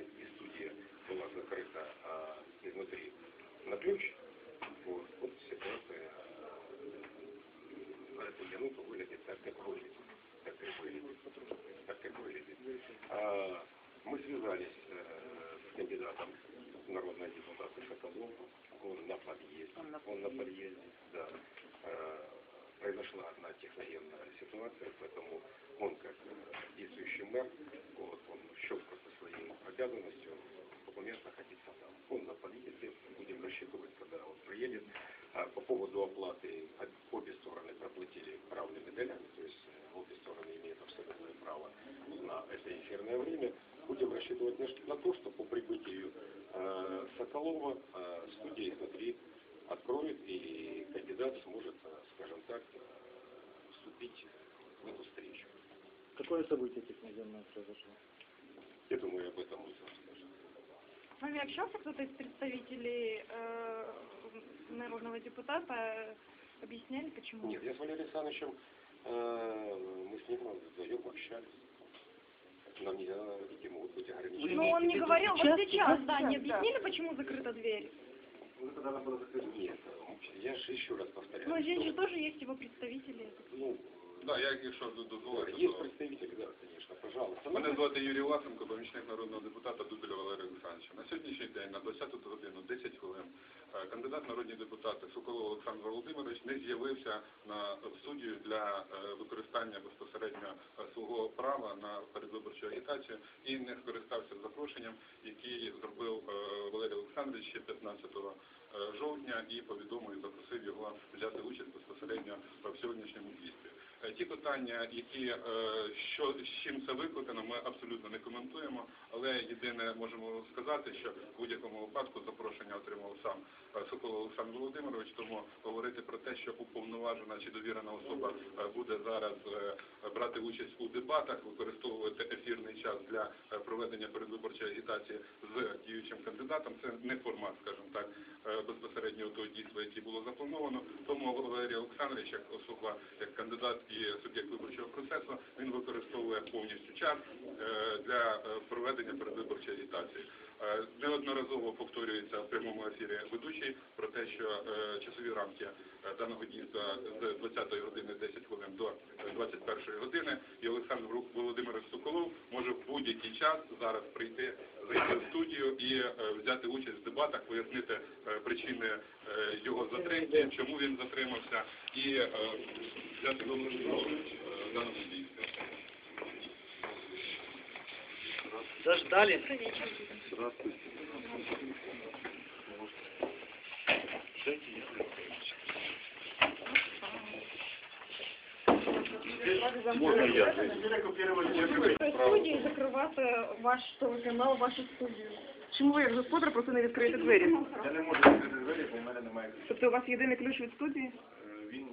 2010 и студия была закрыта а, изнутри на ключ, вот, вот ситуация на эту минуту выглядит так, как выглядит. Так, как выглядит. Так, как выглядит. А, мы связались э, с кандидатом в народные депутаты Шаталов. Он на подъезде. Он на, подъезде, да. Произошла одна техногенная ситуация, поэтому он как э, действующий мэр, вот, он счел просто своей обязанностью документ находиться там. Он на подъезде, будем рассчитывать, когда он приедет. А по поводу оплаты, об- обе стороны проплатили равными долями, то есть э, обе стороны имеют абсолютное право на это эфирное время. Будем рассчитывать на то, что по прибытию э, Соколова э, студия изнутри откроет и кандидат сможет, э, скажем так, э, вступить в эту встречу. Какое событие техногенное произошло? Я думаю, об этом мы расскажем. С вами общался кто-то из представителей э, народного депутата? Объясняли, почему? Нет, я с Валерием Александровичем, э, мы с ним вдвоем общались. Нам нельзя, эти могут быть ограничения. Но он не говорил, вот сейчас? сейчас, да, не объяснили, почему закрыта дверь? Нет, я же еще раз повторяю. Но здесь что, же тоже есть его представители. ну, Да, я якщо дозволите, есть то да, конечно, пожалуйста. мене звати Юрій Власенко, помічник народного депутата Дубеля Валерія Олександровича. На сьогоднішній день на 20 годину 10 хвилин е, кандидат народні депутати Соколов Олександр Володимирович не з'явився на в студію для е, використання безпосередньо е, свого права на передвиборчу агітацію і не скористався запрошенням, який зробив Валерій Олександрович ще 15 е, жовтня і повідомив запросив його взяти участь безпосередньо в сьогоднішньому дійстві. Е, Ті питання, які е, що з чим це викликано, ми абсолютно не коментуємо, але єдине можемо сказати, що в будь-якому випадку запрошення отримав сам е, Сокол Олександр Володимирович, тому говорити про те, що уповноважена чи довірена особа буде зараз брати участь у дебатах, використовувати ефірний час для проведення передвиборчої агітації з діючим кандидатом, це не формат, скажімо так, безпосередньо того дійства, яке було заплановано. Тому Валерій Олександрович, як особа, як кандидат і суб'єкт виборчого процесу, він використовує повністю час е, для е, проведення передвиборчої агітації. Е, Неодноразово повторюється в прямому ефірі ведучий про те, що часові рамки даного дійства з 20 години 10 хвилин до е, 21 години, і Олександр Володимирович Соколов може в будь-який час зараз прийти, зайти в студію і е, взяти участь в дебатах, пояснити е, причини е, його затримки, чому він затримався, і взяти в даному дійстві. Заждали? Студії закривати ваш телеканал, вашу студію. Чому ви як господар просто не відкриєте двері? Я не можу відкрити двері, бо в мене немає ключа. Тобто у вас єдиний ключ від студії? Е, Він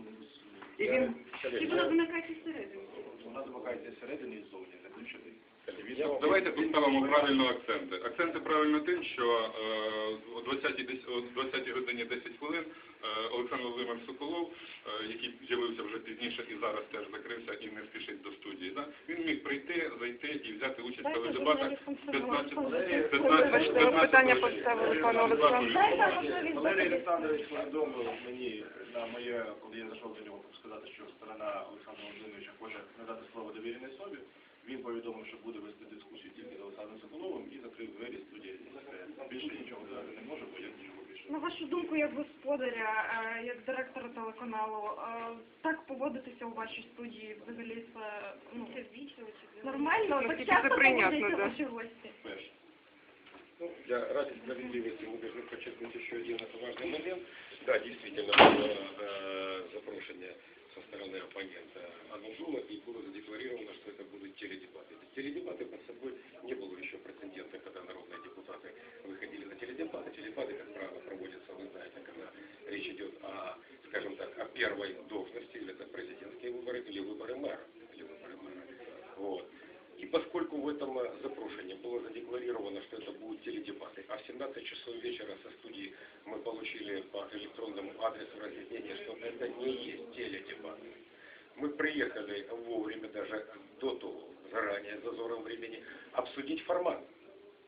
І він Чи вона замикати всередині? вона замикається всередині і ззовні, заключений. Давайте поставимо правильно акценти. Акценти правильно тим, що е, о 20 дес- 20 годині 10 хвилин е, Олександр Володимир Соколов, е, який з'явився вже пізніше і зараз теж закрився і не спішить до студії, да? він міг прийти, зайти і взяти участь в Дайте теледебатах журналістам 15 сказати. 15 Вибачте, ви питання поставили пану Олександру. Валерій Олександрович повідомив мені на моє, коли я зайшов до нього, сказати, що сторона Олександра Володимировича хоче надати слово довіреній особі. Він повідомив, що буде вести дискусію тільки з Олександром Соколовим і закрив двері студії. Більше нічого дати не може, бо я нічого більше. На вашу думку, як господаря, е, як директора телеканалу, е, так поводитися у вашій студії взагалі це ну, нормально? Так Наскільки часто це прийнятно, поводяться да. ваші гості? Перше. Ну, для, ради справедливости мы должны подчеркнуть еще один это важный момент. Да, действительно, было э, запрошение со стороны оппонента одолжила и было задекларировано, что это будут теледебаты. Теледебаты под собой не было еще прецедента, когда народные депутаты выходили на теледебаты. Теледебаты, как правило, проводятся, вы знаете, когда речь идет о, скажем так, о первой должности, или это президентские выборы, или выборы мэра. Или выборы мэра. Вот. И поскольку в этом запрошении было задекларировано, что это будут теледебаты, а в 17 часов вечера со студии мы получили по электронному адресу разъяснение, что это не есть теледебаты теледебаты. Мы приехали вовремя, даже до того, заранее, зазором времени, обсудить формат.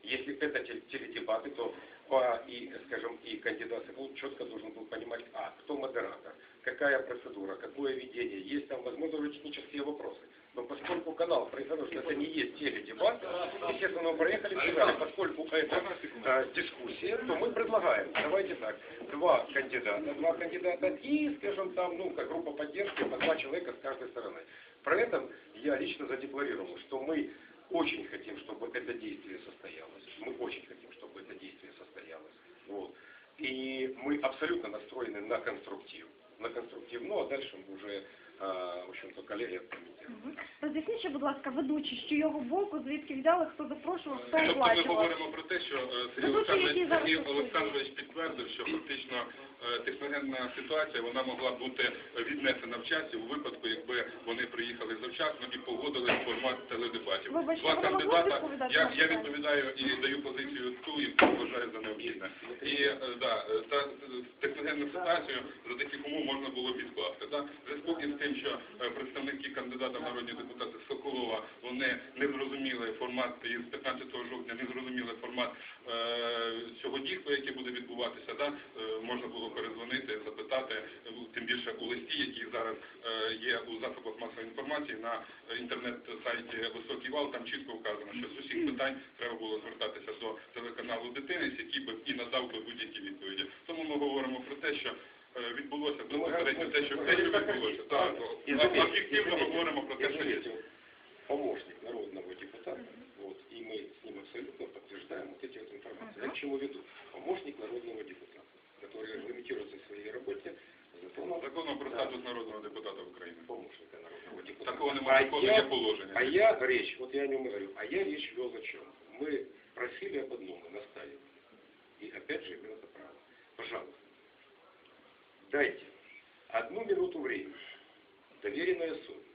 Если это те- теледебаты, то по, и, скажем, и кандидат Соколов четко должен был понимать, а, кто модератор, какая процедура, какое ведение, есть там, возможно, технические вопросы. Но поскольку канал произошел, что это не есть теледебат, естественно, мы проехали сказали, поскольку это э, дискуссия, то мы предлагаем, давайте так, два кандидата, два кандидата и, скажем, там, ну, как группа поддержки, по два человека с каждой стороны. При этом я лично задекларировал, что мы очень хотим, чтобы это действие состоялось. Мы очень хотим, чтобы это действие состоялось. Вот. И мы абсолютно настроены на конструктив. На конструктив. Ну, а дальше уже, а, в общем-то, коллеги откомментируют. Роз'ясніть, ще, будь ласка, ведучі, що його боку, звідки взяли, хто запрошував, хто Тобто ми оплачував. говоримо про те, що е, Сергій Олександрович, зараз Сергій стосуються. Олександрович підтвердив, що фактично е, техногенна ситуація вона могла бути віднесена в часі у випадку, якби вони приїхали завчасно і погодили формат теледебатів. Вибачте, Два ви не могли кандидата, відповідати я, на я питання? відповідаю і даю позицію ту, і вважаю за необхідне. І е, да, е, та е, техногенну ситуацію за таких умов можна було відкласти. Да? В зв'язку із тим, що е, представники кандидата в народні депутати Соколова вони не зрозуміли формат і з 15 жовтня не зрозуміли формат е, цього дійства, яке буде відбуватися. Да? Е, можна було перезвонити, запитати, е, тим більше у листі, який зараз е, є у засобах масової інформації на е, інтернет-сайті Високий вал, там чітко вказано, що з усіх питань треба було звертатися до телеканалу Дитинець, який би і надав би будь-які відповіді. Тому ми говоримо про те, що відбулося безпосередньо те, що те, що відбулося. Так, об'єктивно ми говоримо про те, що є. помощник народного депутата, вот, и мы с ним абсолютно подтверждаем вот эти вот информации. Я к чему веду? Помощник народного депутата, который регламентируется в своей работе законом Законом про статус народного депутата України. помощника народного депутата. Такого немає, такого я- є положення. А я речь, вот я о нем и говорю, а я речь вел о чем? Мы просили об одном и настаивали. И опять же имел это право. Пожалуйста, дайте одну минуту времени, доверенная совесть,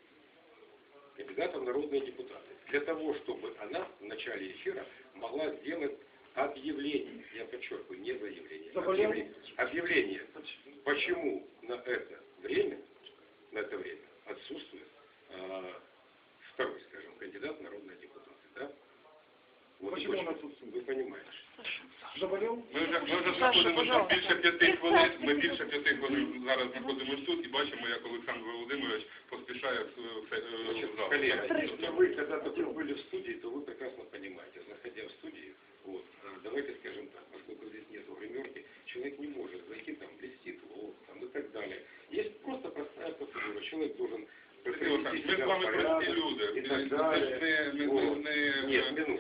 кандидата в народные депутаты, для того, чтобы она в начале эфира могла сделать объявление, я подчеркиваю, не заявление, Заболел? объявление, объявление, почему на это время, на это время отсутствует э, второй, скажем, кандидат в народные депутаты, да? Вот Почему точно. он отсутствует? Вы понимаете. Заболел? Ми вже, ми вже знаходимося більше п'яти хвилин, ми більше п'яти хвилин зараз знаходимося тут і бачимо, як Олександр Володимирович поспішає в, в, в, Значит, в зал. коллега, если вы когда-то были в студии, то вы прекрасно понимаете, давайте скажем так, поскольку здесь нет гримерки, человек не может зайти, там, блестит, вот, там, и так далее. Есть просто простая процедура, человек должен ми з вами прості люди. Це не, не, не, не.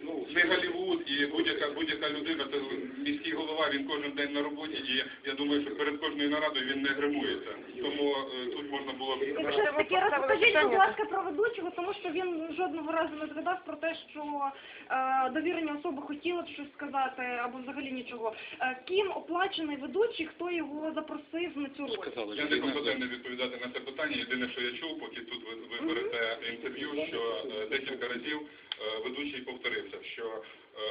Ну, не Голлівуд і будь-яка будь-яка людина, то міський голова, він кожен день на роботі, і я думаю, що перед кожною нарадою він не гримується. Тому е, тут можна було б Якщо таке, розкажіть, будь ласка, про ведучого, тому що він жодного разу не згадав про те, що е, довірені особи хотіли б щось сказати, або взагалі нічого. Е, ким оплачений ведучий, хто його запросив на цю роль? Я не компетентний відповідати на це питання. Єдине, що я чув, поки тут ви, ви берете інтерв'ю, що е, декілька разів е, ведучий повторився, що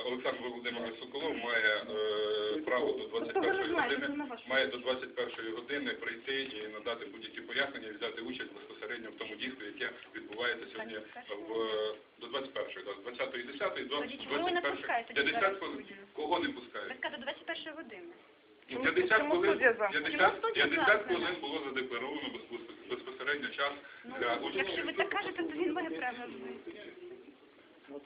Олександр Володимирович Соколов має е, право до Тобто ви 21 знаєте, години, ваш має до 21 години прийти і надати будь-які пояснення і взяти участь безпосередньо в тому дійстві, яке відбувається сьогодні в до 21 до 20 і 10 до Тоді чому ви 21 пускаєте тоді 50 хвилин. Кого не Ви пускають? сказали до 21 години. Ну, Чому- 50 хвилин, 50, 50 хвилин було задекларовано безпос- безпосередньо час для Ну, участі. якщо ви так кажете, то він виправив. Ну.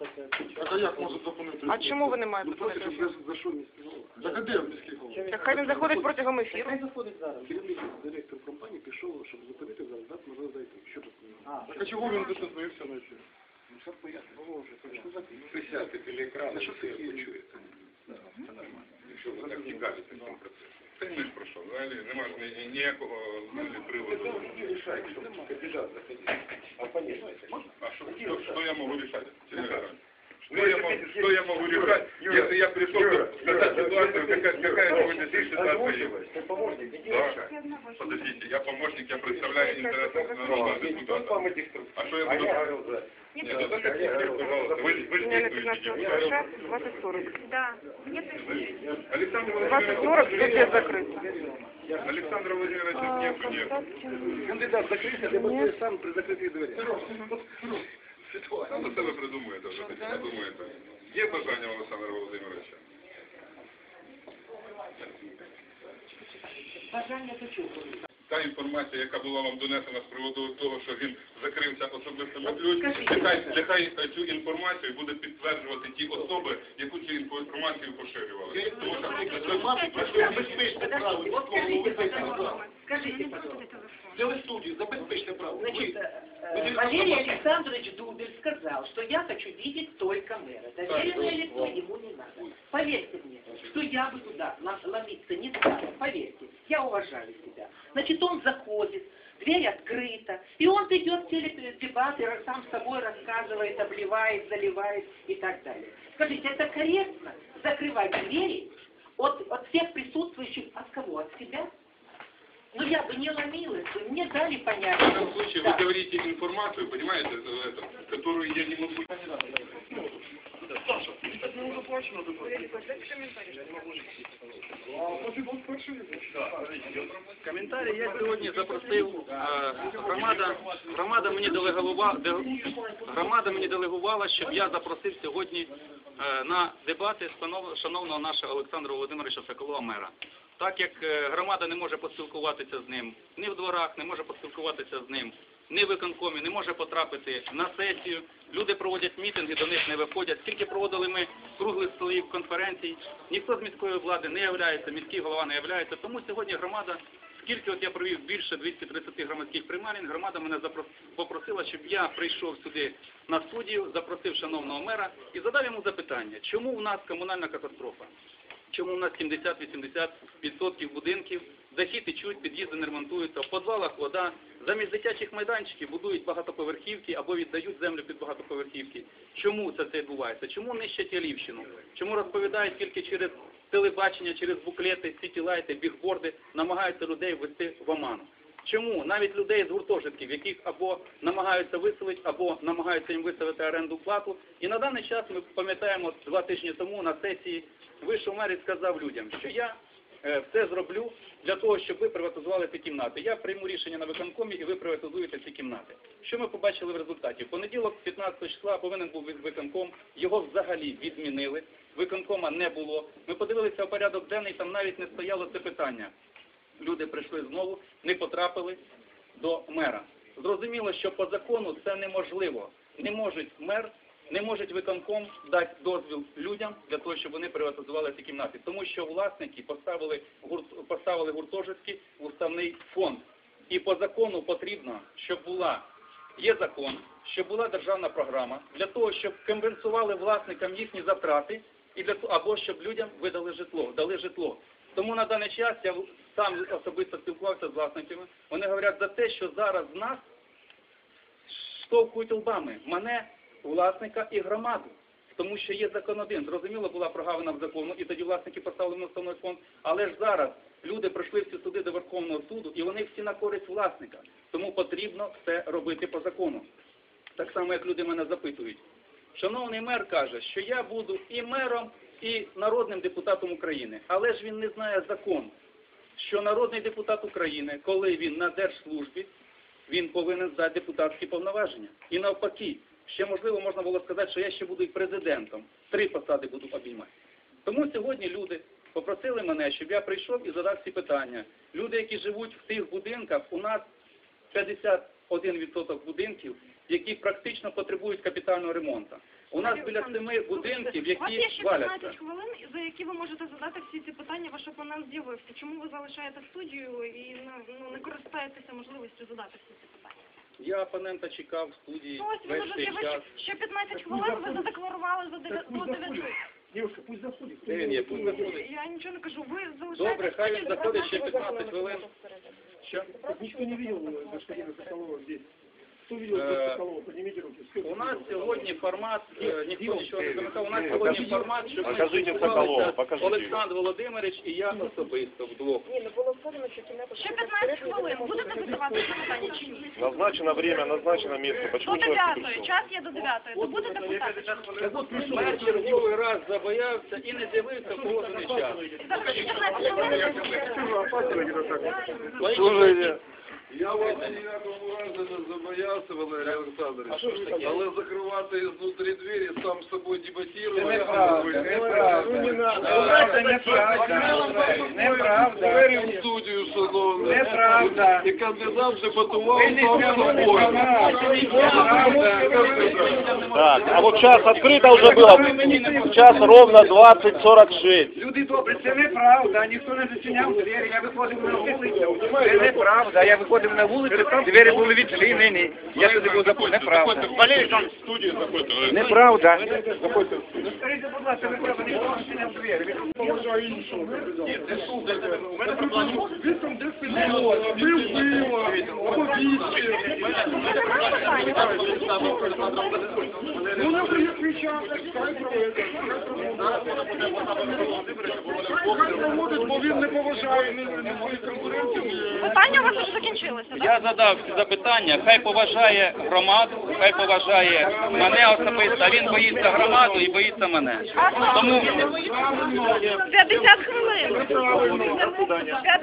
А як може зупинити? А чому ви не маєте Ну, зупинити? я зайшов міський голова. Так а де міський голова? Так хай він заходить протягом ефіру. Хай заходить зараз. Керівник, директор компанії пішов, щоб зупинити зараз, дати можливо зайти. Що тут? А, Так а чого він тут з'явився на ефір? Ну, що поясню. Боже, це не закон. Присядьте біля екрану, що що таке? почуєте. Це нормально. Якщо ви так цікавитесь цим процесом. Це не ж про що, взагалі немає ж ніякого взагалі приводу. Не чтобы кандидат заходил. А понятно. А що, що, що я можу рішати? Сергій Олександрович? Что я, могу, что я могу решать, если я пришел тут сказать ситуацию, какая, какая сегодня здесь ситуация есть? Ты помощник, иди Да. решай. Подождите, я помощник, я представляю интересы народного Вам депутата. этих А что я А буду... я говорил, да. Нет, ну так ответьте, пожалуйста, вы, вы же Дня на действуете 15 депутат. час, 20.40. Да. Мне пришли. Александр 20.40 Владимирович, студія закрита. Александра Владимировича нету, нет. Кандидат закрийся, ти будеш сам при закритих дверях. Сам до себе придумуєте вже, не думаєте. Є бажання у Олександра Володимировича? Та інформація, яка була вам донесена з приводу того, що він закрився особистими ключами, нехай, нехай е, цю інформацію буде підтверджувати ті особи, яку цю інформацію поширювали. Тому що Забезпечте право. Це ви студію, забезпечте право. Э, Валерий Александрович Дубель сказал, что я хочу видеть только мэра. Доверенное лицо ему не надо. Поверьте мне, что я бы туда ломиться не стала. Поверьте, я уважаю себя. Значит, он заходит, дверь открыта, и он идет в теледебаты, сам собой рассказывает, обливает, заливает и так далее. Скажите, это корректно закрывать двери от, от всех присутствующих, от кого? От себя? Ну, я бы не ломилась, бы, мне дали понять. в данном случае Да. вы говорите информацию, понимаете, э, это, которую я не могу... Коментарі я сьогодні запросив. е, Громада, громада мені делегувала, громада мені делегувала, щоб я запросив сьогодні е, на дебати станов- шановного нашого Олександра Володимировича Соколова мера. Так як е, громада не може поспілкуватися з ним ні в дворах, не може поспілкуватися з ним ні в виконкомі, не може потрапити на сесію. Люди проводять мітинги, до них не виходять. Скільки проводили ми круглих столів конференцій, ніхто з міської влади не являється, міський голова не являється. Тому сьогодні громада, скільки от я провів більше 230 громадських приймань, громада мене попросила, щоб я прийшов сюди на студію, запросив шановного мера і задав йому запитання, чому у нас комунальна катастрофа? Чому у нас 70-80% будинків, дахи течуть, під'їзди не ремонтуються, в подвалах вода, замість дитячих майданчиків будують багатоповерхівки або віддають землю під багатоповерхівки. Чому це це відбувається? Чому нищать Ялівщину? Чому розповідають тільки через телебачення, через буклети, сітілайти, бігборди, намагаються людей ввести в оману? Чому навіть людей з гуртожитків, яких або намагаються виселити, або намагаються їм виставити оренду плату. І на даний час ми пам'ятаємо два тижні тому на сесії вийшов мер і сказав людям, що я е, все зроблю для того, щоб ви приватизували ці кімнати. Я прийму рішення на виконкомі і ви приватизуєте ці кімнати. Що ми побачили в результаті? В понеділок, 15 числа, повинен був виконком, його взагалі відмінили. Виконкома не було. Ми подивилися в порядок денний, там навіть не стояло це питання. Люди прийшли знову, не потрапили до мера. Зрозуміло, що по закону це неможливо. Не може мер, не може виконком дати дозвіл людям для того, щоб вони приватизували ці кімнати. Тому що власники поставили, гурт, поставили гуртожитки в уставний фонд. І по закону потрібно, щоб була, є закон, щоб була державна програма для того, щоб компенсували власникам їхні затрати і для або щоб людям видали житло, дали житло. Тому на даний час я сам особисто спілкувався з власниками. Вони говорять за те, що зараз нас штовхують лбами. Мене, власника і громаду. Тому що є закон один. Зрозуміло, була прогавина в закону, і тоді власники поставили на установий фонд. Але ж зараз люди прийшли всі суди до Верховного суду, і вони всі на користь власника. Тому потрібно все робити по закону. Так само, як люди мене запитують. Шановний мер каже, що я буду і мером, і народним депутатом України. Але ж він не знає закон, що народний депутат України, коли він на держслужбі, він повинен здати депутатські повноваження. І навпаки, ще можливо можна було сказати, що я ще буду і президентом. Три посади буду обіймати. Тому сьогодні люди попросили мене, щоб я прийшов і задав ці питання. Люди, які живуть в тих будинках, у нас 51% будинків, які практично потребують капітального ремонту. У нас біля семи будинків, У вас є які ще валяться. 15 хвилин, за які ви можете задати всі ці питання, ваш опонент з'явився. Чому ви залишаєте студію і ну, ну, не користаєтеся можливістю задати всі ці питання? Я опонента чекав в студії Ну ось він весь цей час. з'явився. Ще 15 хвилин ви задекларували за дев'я- до 9. Девушка, пусть заходит. Де він є? Пусть заходить. Я нічого не кажу. Ви залишаєте Добре, хай він студію, заходить ще добре, 15 хвилин. Що? Никто не видел господина Соколова здесь. Кто видел Э, Соколова? Поднимите руки. У нас сьогодні формат, е, ніхто нічого не замикав, у нас сьогодні формат, ми Покажіть спілкувалися Соколова, покажіть. Олександр Володимирович і я особисто вдвох. Ще 15 хвилин. Будете задавати запитання чи ні? Назначено время, назначено место. До Почему человек не 9 пришел? час є до 9 То будете питати? Я черговий раз забоявся і не з'явився в положений час. За 14 хвилин. Слушайте, Я вас ніякому разі не забоявся, Валерій Олександрович. Але закривати ізнутрі двері, сам з собою дебатувати. Ну не надо. Це неправда. Неправда. Двері в студію, шановні. Неправда. І кандидат дебатував сам з собою. Так, а вот час открыто уже было. Сейчас ровно 20.46. Люди добрі, це неправда, ніхто не зачиняв двері, я виходив на вулицю. Це неправда, я виходив на вулицю, двері були відчинені. Я туди був запустив. Неправда. Валерий, там в студию заходит. Неправда. Ну скажіть, будь ласка, неправда, ніхто не зачиняв двері. Ви. У мене проблема. Він там десь підлог, пив пиво, або віскі. Ну не кричати, хай проводить. Хай проводить, бо він не поважає ні своїх конкурентів. Питання у вас вже закінчилося. Я задав запитання, хай поважає громаду, хай поважає мене особисто, а він боїться громаду і боїться мене. Тому 50 хвилин. 50 хвилин. Я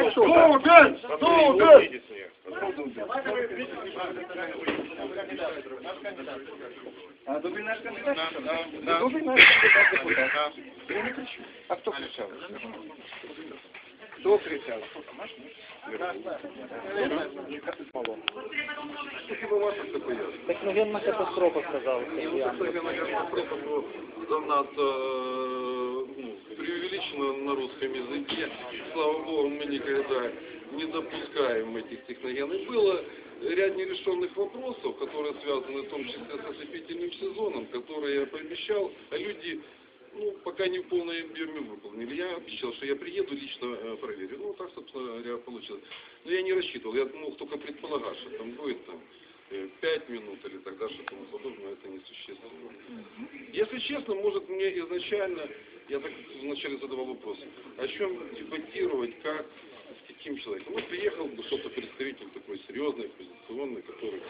особа. А Дубин наш кандидат? да, Дубин наш кандидат депутат. Я не кричу. А кто кричал? Кто кричал? Техногенна катастрофа сказав. Катастрофа ну, занадто э, ну, преувеличена на русском языке. Слава Богу, мы никогда не допускаем этих техногенов. Было ряд нерешенных вопросов, которые связаны в том числе с отопительным сезоном, которые я пообещал, а люди ну, пока не в полной объеме выполнили. Я обещал, что я приеду, лично э, проверю. Ну, так, собственно говоря, получилось. Но я не рассчитывал, я мог только предполагать, что там будет там, э, 5 минут или так далее, что тому подобное, это несущественно. Если честно, может мне изначально, я так вначале задавал вопрос, о чем дебатировать, как, с каким человеком. Ну, приехал бы что-то представитель такой серьезный, оппозиционный, который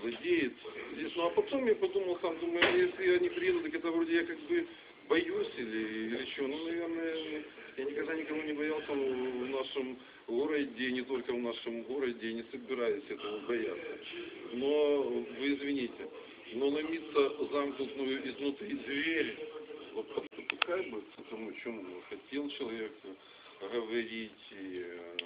владеет здесь. Ну, а потом я подумал сам, думаю, а если я не приеду, так это вроде я как бы боюсь или, или что. Ну, наверное, я никогда никого не боялся в нашем городе, не только в нашем городе, не собираюсь этого бояться. Но, вы извините, но ломиться замкнутую изнутри дверь, вот пускай бы к тому, чем хотел человек говорить, и, э,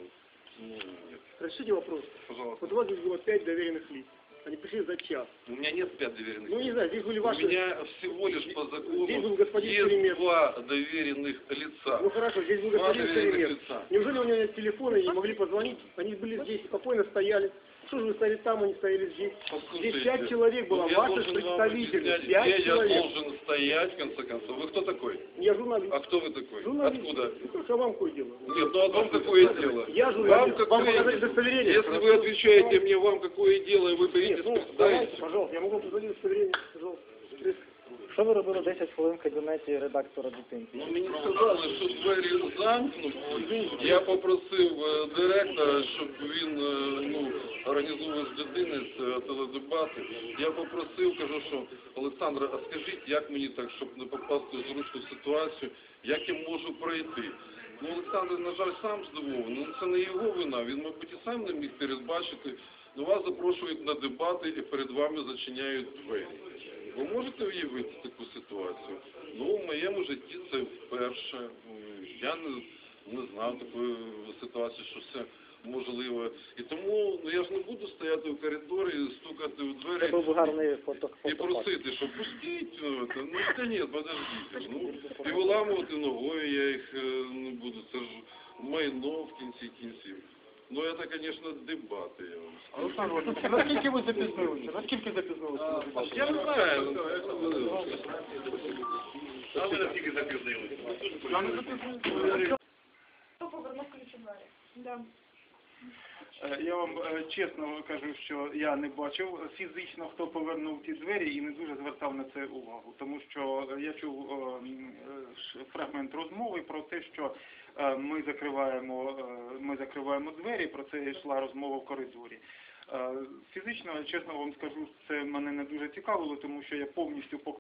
ну, нет. Решите вопрос. Пожалуйста. Вот у вас здесь было пять доверенных лиц. Они пришли за час. У меня нет пять доверенных Ну, не знаю, здесь были У ваши... меня всего лишь по закону Здесь был господин есть Шеремет. два доверенных лица. Ну хорошо, здесь был господин лица. Неужели у него нет телефона и не могли позвонить? Они были здесь, спокойно стояли. Что же вы стояли там, они стояли здесь? Послушайте, Здесь пять человек было, ну, я вам представителей. объяснять, Пять я человек. должен стоять, в конце концов. Вы кто такой? Я журналист. А кто вы такой? Журналист. Откуда? Ну а вам какое дело? Нет, ну а вам какое дело? Я Вам журналист. Вам какое показать удостоверение? Если вы отвечаете мне, вам какое дело, и вы боитесь Нет, ну, давайте, пожалуйста, я могу позвонить пожалуйста. Що ви робили 10 хвилин в кабінеті редактора дитинки? Ну, мені сказали, що двері замкнуті. Я попросив е, директора, щоб він е, ну, організовував з дитини з е, теледебати. Я попросив, кажу, що Олександра, а скажіть, як мені так, щоб не попасти в зручну ситуацію, як я можу пройти? Ну, Олександр, на жаль, сам здивований. Ну, це не його вина. Він, мабуть, і сам не міг передбачити. Ну, вас запрошують на дебати і перед вами зачиняють двері. Ви можете уявити таку ситуацію? Ну, в моєму житті це вперше. Я не, не знав такої ситуації, що все можливо. І тому ну, я ж не буду стояти в коридорі, стукати в Це двері був гарний фото. і просити, що пустіть. Ну, це, ну та ні, подождіть. Ну, і виламувати ногою я їх е, не буду. Це ж майно в кінці кінців. Ну, це, звісно, дебати, я вам скажу. Олександр Володимирович, наскільки ви запізнилися? Наскільки запізнилися? Я не знаю. ну, А ви наскільки запізнилися? Хто повернув ключі двері? Да. Е, Я вам е, чесно кажу, що я не бачив фізично, хто повернув ті двері і не дуже звертав на це увагу. Тому що е, я чув е, м, е, ш- фрагмент розмови про те, що ми закриваємо, е, ми закриваємо двері, про це йшла розмова в коридорі. Е, Фізично, чесно вам скажу, це мене не дуже цікавило, тому що я повністю